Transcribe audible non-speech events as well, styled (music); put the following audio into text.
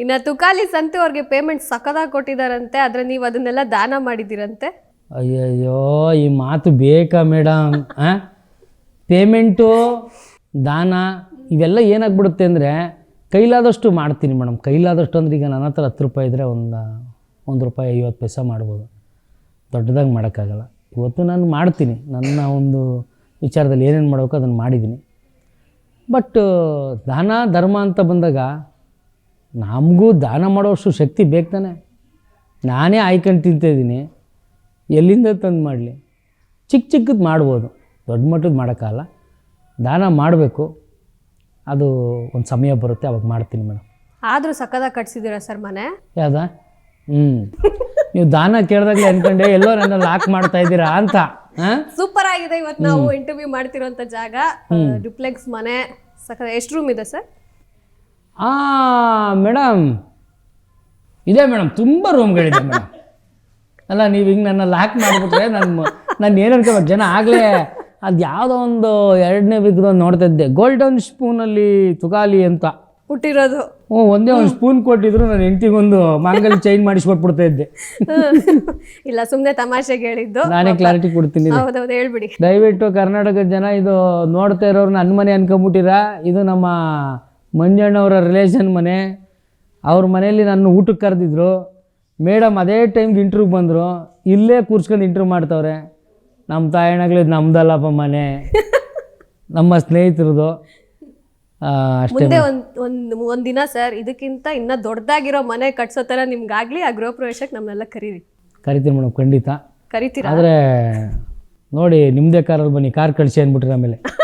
ಇನ್ನ ತುಕಾಲಿ ಸಂತು ಅವ್ರಿಗೆ ಪೇಮೆಂಟ್ ಸಖದಾಗಿ ಕೊಟ್ಟಿದಾರಂತೆ, ಆದರೆ ನೀವು ಅದನ್ನೆಲ್ಲ ದಾನ ಮಾಡಿದಿರಂತೆ ಅಯ್ಯಯ್ಯೋ, ಈ ಮಾತು ಬೇಕಾ ಮೇಡಮ್ ಪೇಮೆಂಟು ದಾನ, ಇವೆಲ್ಲ ಏನಾಗ್ಬಿಡುತ್ತೆ ಅಂದರೆ ಕೈಲಾದಷ್ಟು ಮಾಡ್ತೀನಿ ಮೇಡಮ್ ಕೈಲಾದಷ್ಟು ಅಂದ್ರೆ ಈಗ ನನ್ನ ಹತ್ರ ಹತ್ತು ರೂಪಾಯಿ ಇದ್ದರೆ ಒಂದು ಒಂದು ರೂಪಾಯಿ ಐವತ್ತು ಪೈಸೆ ಮಾಡ್ಬೋದು. ದೊಡ್ಡದಾಗಿ ಮಾಡೋಕ್ಕಾಗಲ್ಲ. ಇವತ್ತು ನಾನು ಮಾಡ್ತೀನಿ. ನನ್ನ ಒಂದು ವಿಚಾರದಲ್ಲಿ ಏನೇನು ಮಾಡಬೇಕು ಅದನ್ನು ಮಾಡಿದ್ದೀನಿ. ಬಟ್ ದಾನ, ಧರ್ಮ ಅಂತ ಬಂದಾಗ ನಮಗೂ ದಾನ ಮಾಡೋಷ್ಟು ಶಕ್ತಿ ಬೇಕು ತಾನೆ. ನಾನೇ ಆಯ್ಕೊಂಡು ತಿಂತಿದ್ದೀನಿ ಎಲ್ಲಿಂದ ತಂದು ಮಾಡಲಿ? ಚಿಕ್ಕ ಚಿಕ್ಕದು ಮಾಡ್ಬೋದು. ದೊಡ್ಡ ಮಟ್ಟದ ಮಾಡೋಕ್ಕಲ್ಲ. ದಾನ ಮಾಡಬೇಕು. ಅದು ಒಂದು ಸಮಯ ಬರುತ್ತೆ ಅವಾಗ ಮಾಡ್ತೀನಿ ಮೇಡಮ್ ಆದರೂ ಸಖದಾಗಿ ಕಟ್ಸಿದ್ದೀರಾ ಸರ್ ಮನೆ? ಯಾವ್ದ? ಹ್ಞೂ ನೀವು ದಾನ ಕೇಳಿದಾಗಲೇ ಅನ್ಕೊಂಡೆ ಎಲ್ಲೋ ನನ್ನ ಲಾಕ್ ಮಾಡ್ತಾ ಇದ್ದೀರಾ ಅಂತ. ಸೂಪರ್ ಆಗಿದೆ ಇವತ್ತು ನಾವು ಇಂಟರ್ವ್ಯೂ ಮಾಡ್ತಿರೋಂಥ ಜಾಗ. ಡುಪ್ಲೆಕ್ಸ್ ಮನೆ ಸಕ್ಕ ಎಷ್ಟು ರೂಮ್ ಇದೆ ಸರ್? ಹಾಂ ಮೇಡಮ್ ಇದೆ ಮೇಡಮ್ ತುಂಬ ರೂಮ್ಗಳಿದೆ ಮೇಡಮ್ ಅಲ್ಲ ನೀವು ಹಿಂಗೆ ನನ್ನ ಲಾಕ್ ಮಾಡಿಬಿಟ್ರೆ ನನ್ನ ನಾನು ಏನು ಅನ್ಕೋಬೇಕು ಜನ ಆಗಲೇ ಅದು ಯಾವುದೋ ಒಂದು ಎರಡನೇ ವಿಗ್ದು ನೋಡ್ತಾ ಇದ್ದೆ. ಗೋಲ್ಡನ್ ಸ್ಪೂನಲ್ಲಿ ತುಗಾಲಿ ಅಂತ. ಹುಟ್ಟಿರೋದು. ಹ್ಞೂ ಒಂದೇ ಒಂದು ಸ್ಪೂನ್ ಕೊಟ್ಟಿದ್ರು ನಾನು ಹೆಂಡತಿಗೊಂದು ಮಾಂಗಲ್ ಚೈನ್ ಮಾಡಿಸ್ಕೊಟ್ಬಿಡ್ತಾ ಇದ್ದೆ. ಇಲ್ಲ ಸುಮ್ಮನೆ ತಮಾಷೆ ಕೇಳಿದ್ದು. ನಾನೇ ಕ್ಲಾರಿಟಿ ಕೊಡ್ತೀನಿ ಹೌದೌದು ಹೇಳ್ಬಿಡಿ. ದಯವಿಟ್ಟು ಕರ್ನಾಟಕದ ಜನ ಇದು ನೋಡ್ತಾ ಇರೋರು ಅನ್ಮನೆ ಮನೆ ಅನ್ಕೊಂಬಿಟ್ಟಿರಾ ಇದು ನಮ್ಮ ಮಂಜಣ್ಣವರ ರಿಲೇಷನ್ ಮನೆ ಅವ್ರ ಮನೆಯಲ್ಲಿ ನನ್ನ ಊಟಕ್ಕೆ ಕರೆದಿದ್ರು. ಮೇಡಮ್ ಅದೇ ಟೈಮ್ಗೆ ಇಂಟ್ರ್ಯೂ ಬಂದರು. ಇಲ್ಲೇ ಕೂರ್ಸ್ಕೊಂಡು ಇಂಟ್ರ್ಯೂ ಮಾಡ್ತವ್ರೆ. ನಮ್ಮ ತಾಯಣ್ಣಗಳು ಇದು ನಮ್ದಲ್ಲಪ್ಪ ಮನೆ. (laughs) ನಮ್ಮ ಸ್ನೇಹಿತರದು. ಅಷ್ಟೇ ಮುಂದೆ ಒಂದು ದಿನ ಒಂದಿನ ಸರ್ ಇದಕ್ಕಿಂತ ಇನ್ನ ದೊಡ್ಡದಾಗಿರೋ ಮನೆ ಕಟ್ಸೋ ಥರ ನಿಮ್ಗಾಗ್ಲಿ ಆ ಗೃಹ ಪ್ರವೇಶಕ್ಕೆ ನಮ್ಮನ್ನೆಲ್ಲ ಕರೀರಿ. ಕರಿತೀನಿ ಮೇಡಮ್ ಖಂಡಿತ. ಕರಿತೀರಾ? ಆದರೆ ನೋಡಿ ನಿಮ್ಮದೇ ಕಾರಲ್ಲಿ ಬನ್ನಿ ಕಾರ್ ಕಳಿಸಿ ಅಂದ್ಬಿಟ್ರೆ ಆಮೇಲೆ. (laughs)